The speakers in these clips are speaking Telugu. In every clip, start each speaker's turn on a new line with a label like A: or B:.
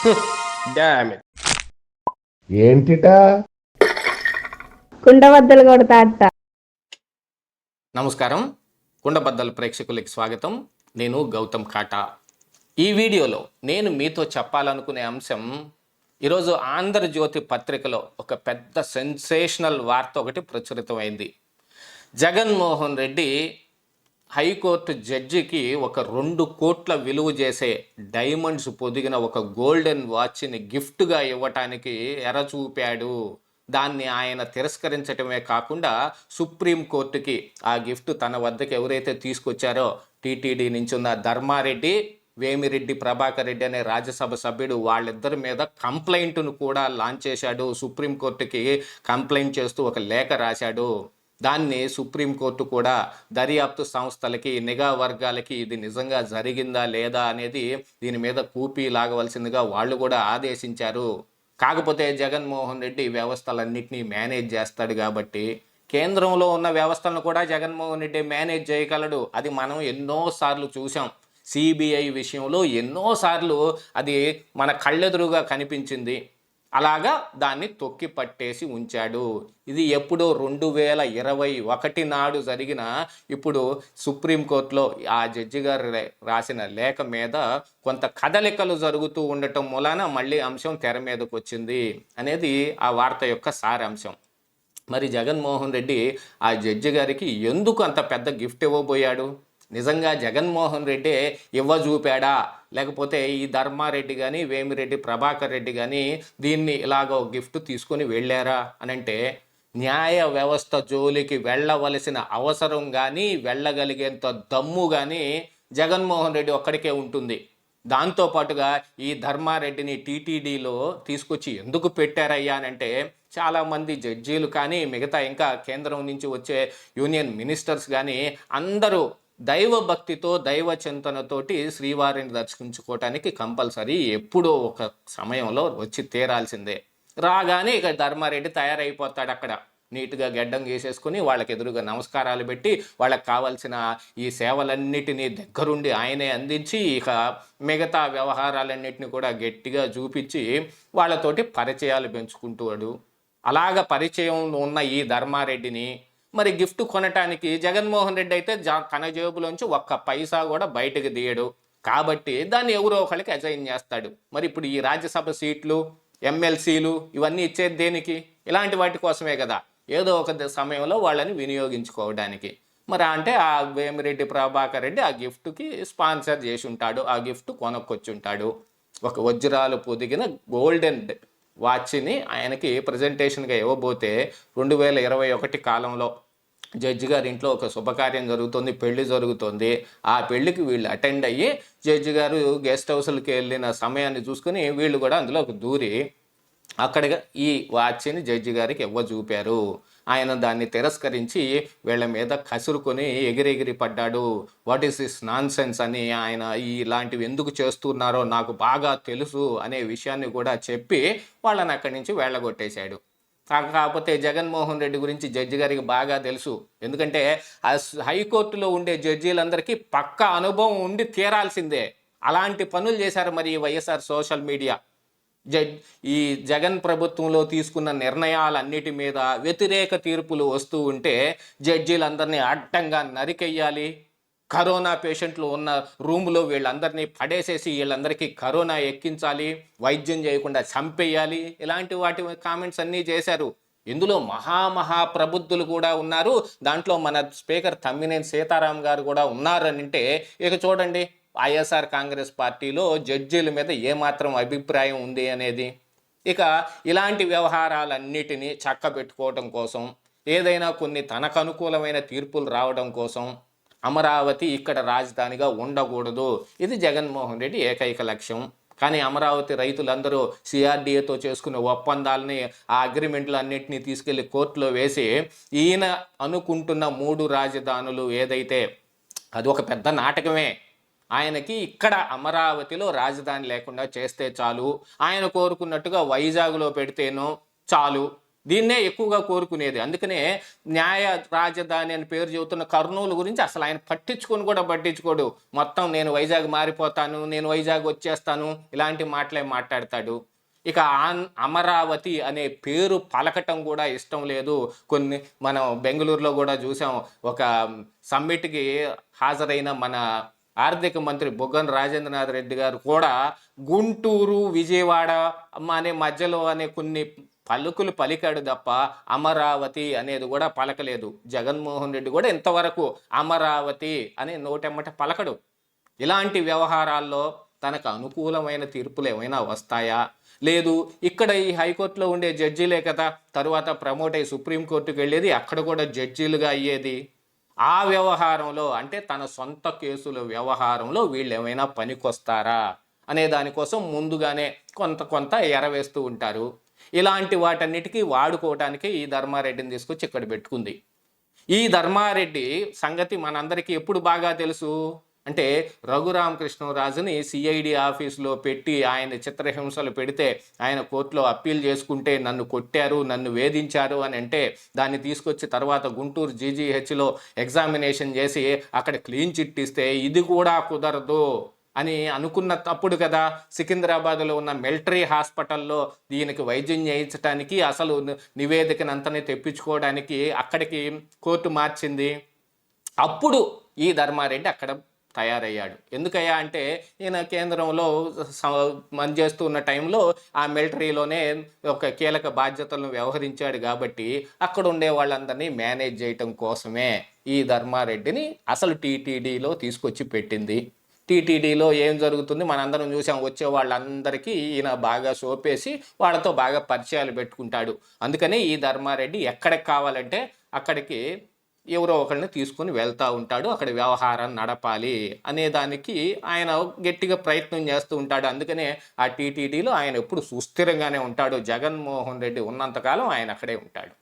A: ఏంటిటా?
B: కుండబద్దలు కొడతా అత్త.
C: నమస్కారం. కుండబద్దల ప్రేక్షకులకి స్వాగతం. నేను గౌతమ్ కాటా. ఈ వీడియోలో నేను మీతో చెప్పాలనుకునే అంశం ఈరోజు ఆంధ్రజ్యోతి పత్రికలో ఒక పెద్ద సెన్సేషనల్ వార్త ఒకటి ప్రచురితమైంది. జగన్మోహన్ రెడ్డి హైకోర్టు జడ్జికి ఒక రెండు కోట్ల విలువ చేసే డైమండ్స్ పొదిగిన ఒక గోల్డెన్ వాచ్ని గిఫ్ట్గా ఇవ్వటానికి ఎర చూపాడు. దాన్ని ఆయన తిరస్కరించటమే కాకుండా సుప్రీంకోర్టుకి ఆ గిఫ్ట్ తన వద్దకు ఎవరైతే తీసుకొచ్చారో టీటీడీ నుంచి ఉన్న ధర్మారెడ్డి వేమిరెడ్డి ప్రభాకర్ రెడ్డి అనే రాజ్యసభ సభ్యుడు వాళ్ళిద్దరి మీద కంప్లైంట్ను కూడా లాంచ్ చేశాడు. సుప్రీంకోర్టుకి కంప్లైంట్ చేస్తూ ఒక లేఖ రాశాడు. దాన్ని సుప్రీంకోర్టు కూడా దర్యాప్తు సంస్థలకి నిఘా వర్గాలకి ఇది నిజంగా జరిగిందా లేదా అనేది దీని మీద కూపీ లాగవలసిందిగా వాళ్ళు కూడా ఆదేశించారు. కాకపోతే జగన్మోహన్ రెడ్డి వ్యవస్థలన్నింటినీ మేనేజ్ చేస్తాడు కాబట్టి కేంద్రంలో ఉన్న వ్యవస్థలను కూడా జగన్మోహన్ రెడ్డి మేనేజ్ చేయగలడు. అది మనం ఎన్నోసార్లు చూసాం సిబిఐ విషయంలో ఎన్నోసార్లు అది మన కళ్ళెదురుగా కనిపించింది. అలాగా దాన్ని తొక్కి పట్టేసి ఉంచాడు. ఇది ఎప్పుడో రెండు వేల ఇరవై ఒకటి నాడు జరిగిన ఇప్పుడు సుప్రీంకోర్టులో ఆ జడ్జి గారు రాసిన లేఖ మీద కొంత కదలికలు జరుగుతూ ఉండటం మూలాన మళ్ళీ అంశం తెర మీదకు వచ్చింది అనేది ఆ వార్త యొక్క సారాంశం. మరి జగన్మోహన్ రెడ్డి ఆ జడ్జి గారికి ఎందుకు అంత పెద్ద గిఫ్ట్ ఇవ్వబోయాడు? నిజంగా జగన్మోహన్ రెడ్డి ఇవ్వ చూపాడా లేకపోతే ఈ ధర్మారెడ్డి కానీ వేమిరెడ్డి ప్రభాకర్ రెడ్డి కానీ దీన్ని ఇలాగ గిఫ్ట్ తీసుకొని వెళ్ళారా అని అంటే న్యాయ వ్యవస్థ జోలికి వెళ్ళవలసిన అవసరం కానీ వెళ్ళగలిగేంత దమ్ము కానీ జగన్మోహన్ రెడ్డి ఒక్కడికే ఉంటుంది. దాంతో పాటుగా ఈ ధర్మారెడ్డిని టీటీడీలో తీసుకొచ్చి ఎందుకు పెట్టారయ్యా అని అంటే చాలామంది జడ్జీలు కానీ మిగతా ఇంకా కేంద్రం నుంచి వచ్చే యూనియన్ మినిస్టర్స్ కానీ అందరూ దైవ భక్తితో దైవ చింతనతోటి శ్రీవారిని దర్శించుకోవటానికి కంపల్సరీ ఎప్పుడో ఒక సమయంలో వచ్చి తీరాల్సిందే. రాగానే ఇక ధర్మారెడ్డి తయారైపోతాడు అక్కడ. నీట్గా గెడ్డం గీసేసుకుని వాళ్ళకి ఎదురుగా నమస్కారాలు పెట్టి వాళ్ళకి కావాల్సిన ఈ సేవలన్నిటినీ దగ్గరుండి ఆయనే అందించి ఇక మిగతా వ్యవహారాలన్నిటిని కూడా గట్టిగా చూపించి వాళ్ళతోటి పరిచయాలు పెంచుకుంటాడు అలాగ పరిచయం ఉన్న ఈ ధర్మారెడ్డిని మరి గిఫ్ట్ కొనటానికి జగన్మోహన్ రెడ్డి అయితే జా- తన జేబులోంచి ఒక్క పైసా కూడా బయటకు తీయడు. కాబట్టి దాన్ని ఎవరో ఒకళ్ళకి అజైన్ చేస్తాడు. మరి ఇప్పుడు ఈ రాజ్యసభ సీట్లు ఎమ్మెల్సీలు ఇవన్నీ ఇచ్చేది దేనికి? ఇలాంటి వాటి కోసమే కదా. ఏదో ఒక సమయంలో వాళ్ళని వినియోగించుకోవడానికి. మరి అంటే ఆ వేమిరెడ్డి ప్రభాకర్ రెడ్డి ఆ గిఫ్ట్కి స్పాన్సర్ చేసి ఉంటాడు. ఆ గిఫ్ట్ కొనుక్కొచ్చి ఉంటాడు. ఒక వజ్రాలు పొదిగిన గోల్డెన్ వాచ్ని ఆయనకి ప్రజెంటేషన్గా ఇవ్వబోతే రెండు వేల ఇరవై ఒకటి కాలంలో జడ్జి గారి ఇంట్లో ఒక శుభకార్యం జరుగుతుంది పెళ్ళి జరుగుతుంది. ఆ పెళ్ళికి వీళ్ళు అటెండ్ అయ్యి జడ్జి గారు గెస్ట్ హౌస్లకి వెళ్ళిన సమయాన్ని చూసుకుని వీళ్ళు కూడా అందులో ఒక దూరి అక్కడ ఈ వాచ్ని జడ్జి గారికి ఇవ్వ చూపారు ఆయన దాన్ని తిరస్కరించి వీళ్ళ మీద కసురుకొని ఎగిరెగిరి పడ్డాడు. What is this non sense అని ఆయన ఇలాంటివి ఎందుకు చేస్తున్నారో నాకు బాగా తెలుసు అనే విషయాన్ని కూడా చెప్పి వాళ్ళని అక్కడి నుంచి వెళ్ళగొట్టేశాడు. కాకపోతే జగన్మోహన్ రెడ్డి గురించి జడ్జి గారికి బాగా తెలుసు. ఎందుకంటే ఆ హైకోర్టులో ఉండే జడ్జీలందరికీ పక్క అనుభవం ఉండి తీరాల్సిందే. అలాంటి పనులు చేశారు మరి ఈ వైఎస్ఆర్ సోషల్ మీడియా. జడ్ ఈ జగన్ ప్రభుత్వంలో తీసుకున్న నిర్ణయాలన్నిటి మీద వ్యతిరేక తీర్పులు వస్తూ ఉంటే జడ్జీలందరినీ అడ్డంగా నరికెయ్యాలి కరోనా పేషెంట్లు ఉన్న రూములో వీళ్ళందరినీ పడేసేసి వీళ్ళందరికీ కరోనా ఎక్కించాలి. వైద్యం చేయకుండా చంపేయాలి. ఇలాంటి వాటి కామెంట్స్ అన్నీ చేశారు. ఇందులో మహామహా ప్రబుద్ధులు కూడా ఉన్నారు. దాంట్లో మన స్పీకర్ తమ్మినేని సీతారాం గారు కూడా ఉన్నారని అంటే ఇక చూడండి. వైఎస్ఆర్ కాంగ్రెస్ పార్టీలో జడ్జీల మీద ఏమాత్రం అభిప్రాయం ఉంది అనేది. ఇక ఇలాంటి వ్యవహారాలన్నిటినీ చక్కబెట్టుకోవడం కోసం ఏదైనా కొన్ని తనకు అనుకూలమైన తీర్పులు రావడం కోసం అమరావతి ఇక్కడ రాజధానిగా ఉండకూడదు. ఇది జగన్మోహన్ రెడ్డి ఏకైక లక్ష్యం. కానీ అమరావతి రైతులందరూ సిఆర్డీఏతో చేసుకునే ఒప్పందాలని ఆ అగ్రిమెంట్లు అన్నింటినీ తీసుకెళ్ళి కోర్టులో వేసి ఈయన అనుకుంటున్న మూడు రాజధానులు ఏదైతే అది ఒక పెద్ద నాటకమే. ఆయనకి ఇక్కడ అమరావతిలో రాజధాని లేకుండా చేస్తే చాలు. ఆయన కోరుకున్నట్టుగా వైజాగ్లో పెడితేనో చాలు. దీన్నే ఎక్కువగా కోరుకునేది. అందుకనే న్యాయ రాజధాని అని పేరు చెబుతున్న కర్నూలు గురించి అసలు ఆయన పట్టించుకొని కూడా పట్టించుకోడు. మొత్తం నేను వైజాగ్ మారిపోతాను నేను వైజాగ్ వచ్చేస్తాను ఇలాంటి మాటలే మాట్లాడతాడు. ఇక ఆన్ అమరావతి అనే పేరు పలకటం కూడా ఇష్టం లేదు. కొన్ని మనం బెంగళూరులో కూడా చూసాం. ఒక సమ్మిట్కి హాజరైన మన ఆర్థిక మంత్రి బొగ్గన రాజేంద్రనాథ్ రెడ్డి గారు కూడా గుంటూరు విజయవాడ అనే మధ్యలో అనే కొన్ని పలుకులు పలికాడు తప్ప అమరావతి అనేది కూడా పలకలేదు. జగన్మోహన్ రెడ్డి కూడా ఇంతవరకు అమరావతి అనే నోటెమ్మట పలకడు. ఇలాంటి వ్యవహారాల్లో తనకు అనుకూలమైన తీర్పులు ఏమైనా వస్తాయా? లేదు ఇక్కడ ఈ హైకోర్టులో ఉండే జడ్జీలే కదా తరువాత ప్రమోట్ అయ్యి సుప్రీంకోర్టుకు వెళ్ళేది అక్కడ కూడా జడ్జీలుగా అయ్యేది. ఆ వ్యవహారంలో అంటే తన సొంత కేసుల వ్యవహారంలో వీళ్ళు ఏమైనా పనికొస్తారా అనే దానికోసం ముందుగానే కొంత కొంత ఎరవేస్తూ ఉంటారు. ఇలాంటి వాటన్నిటికీ వాడుకోవటానికి ఈ ధర్మారెడ్డిని తీసుకొచ్చి ఇక్కడ పెట్టుకుంది. ఈ ధర్మారెడ్డి సంగతి మనందరికీ ఎప్పుడు బాగా తెలుసు? అంటే రఘురామకృష్ణరాజుని సిఐడి ఆఫీసులో పెట్టి ఆయన చిత్రహింసలు పెడితే ఆయన కోర్టులో అప్పీల్ చేసుకుంటే నన్ను కొట్టారు నన్ను వేధించారు అని అంటే దాన్ని తీసుకొచ్చి తర్వాత గుంటూరు జీజీహెచ్లో ఎగ్జామినేషన్ చేసి అక్కడ క్లీన్ చిట్ ఇస్తే ఇది కూడా కుదరదు అని అనుకున్న తప్పుడు కదా. సికింద్రాబాద్లో ఉన్న మిలిటరీ హాస్పిటల్లో దీనికి వైద్యం చేయించడానికి అసలు నివేదికనంతనే తెప్పించుకోవడానికి అక్కడికి కోర్టు మార్చింది. అప్పుడు ఈ ధర్మారెడ్డి అక్కడ తయారయ్యాడు. ఎందుకయ్యా అంటే ఈయన కేంద్రంలో పనిచేస్తూ ఉన్న టైంలో ఆ మిలిటరీలోనే ఒక కీలక బాధ్యతలను వ్యవహరించాడు కాబట్టి అక్కడ ఉండే వాళ్ళందరినీ మేనేజ్ చేయటం కోసమే ఈ ధర్మారెడ్డిని అసలు టీటీడీలో తీసుకొచ్చి పెట్టింది. టీటీడీలో ఏం జరుగుతుంది? మనందరం చూసాం వచ్చే వాళ్ళందరికీ ఈయన బాగా సోపేసి వాళ్ళతో బాగా పరిచయాలు పెట్టుకుంటాడు. అందుకని ఈ ధర్మారెడ్డి ఎక్కడికి కావాలంటే అక్కడికి ఎవరో ఒకరిని తీసుకుని వెళ్తూ ఉంటాడు. అక్కడ వ్యవహారం నడపాలి అనే దానికి ఆయన గట్టిగా ప్రయత్నం చేస్తూ ఉంటాడు. అందుకనే ఆ టీటీడీలో ఆయన ఎప్పుడు సుస్థిరంగానే ఉంటాడు. జగన్మోహన్ రెడ్డి ఉన్నంతకాలం ఆయన అక్కడే ఉంటాడు.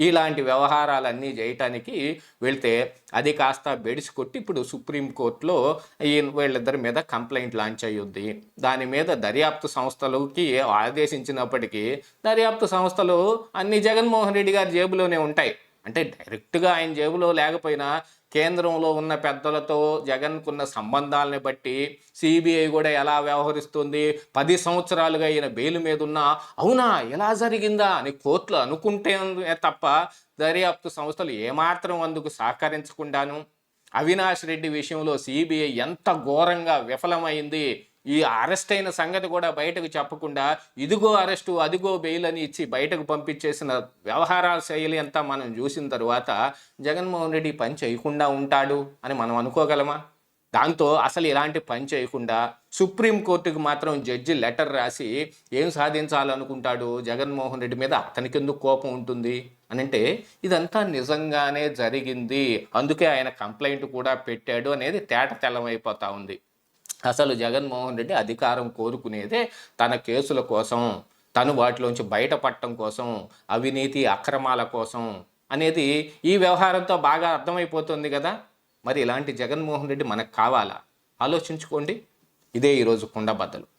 C: ఇలాంటి వ్యవహారాలన్నీ చేయటానికి వెళ్తే అది కాస్త బెడిసి కొట్టి ఇప్పుడు సుప్రీంకోర్టులో ఈ వీళ్ళిద్దరి మీద కంప్లైంట్ లాంచ్ అయ్యుద్ది. దాని మీద దర్యాప్తు సంస్థలకి ఆదేశించినప్పటికీ దర్యాప్తు సంస్థలు అన్ని జగన్మోహన్ రెడ్డి గారి జేబులోనే ఉంటాయి. అంటే డైరెక్ట్గా ఆయన జేబులో లేకపోయినా కేంద్రంలో ఉన్న పెద్దలతో జగన్కున్న సంబంధాలని బట్టి సిబిఐ కూడా ఎలా వ్యవహరిస్తుంది? పది సంవత్సరాలుగా ఈయన బెయిల్ మీద ఉన్నా అవునా? ఎలా జరిగిందా? అని కోర్టులు అనుకుంటే తప్ప దర్యాప్తు సంస్థలు ఏమాత్రం అందుకు సహకరించకుండాను అవినాష్ రెడ్డి విషయంలో సిబిఐ ఎంత ఘోరంగా విఫలమైంది? ఈ అరెస్ట్ అయిన సంగతి కూడా బయటకు చెప్పకుండా ఇదిగో అరెస్టు అదిగో బెయిల్ అని ఇచ్చి బయటకు పంపించేసిన వ్యవహారాల శైలి అంతా మనం చూసిన తరువాత జగన్మోహన్ రెడ్డి పని చేయకుండా ఉంటాడు అని మనం అనుకోగలమా? దాంతో అసలు ఇలాంటి పని చేయకుండా సుప్రీంకోర్టుకి మాత్రం జడ్జి లెటర్ రాసి ఏం సాధించాలనుకుంటాడు జగన్మోహన్ రెడ్డి మీద? అతనికి ఎందుకు కోపం ఉంటుంది? అని అంటే ఇదంతా నిజంగానే జరిగింది. అందుకే ఆయన కంప్లైంట్ కూడా పెట్టాడు అనేది తేట తెల్లమైపోతా ఉంది. అసలు జగన్మోహన్ రెడ్డి అధికారం కోరుకునేదే తన కేసుల కోసం తను వాటిలోంచి బయటపడటం కోసం అవినీతి అక్రమాల కోసం అనేది ఈ వ్యవహారంతో బాగా అర్థమైపోతుంది కదా. మరి ఇలాంటి జగన్మోహన్ రెడ్డి మనకు కావాలా? ఆలోచించుకోండి. ఇదే ఈరోజు కుండబద్దలు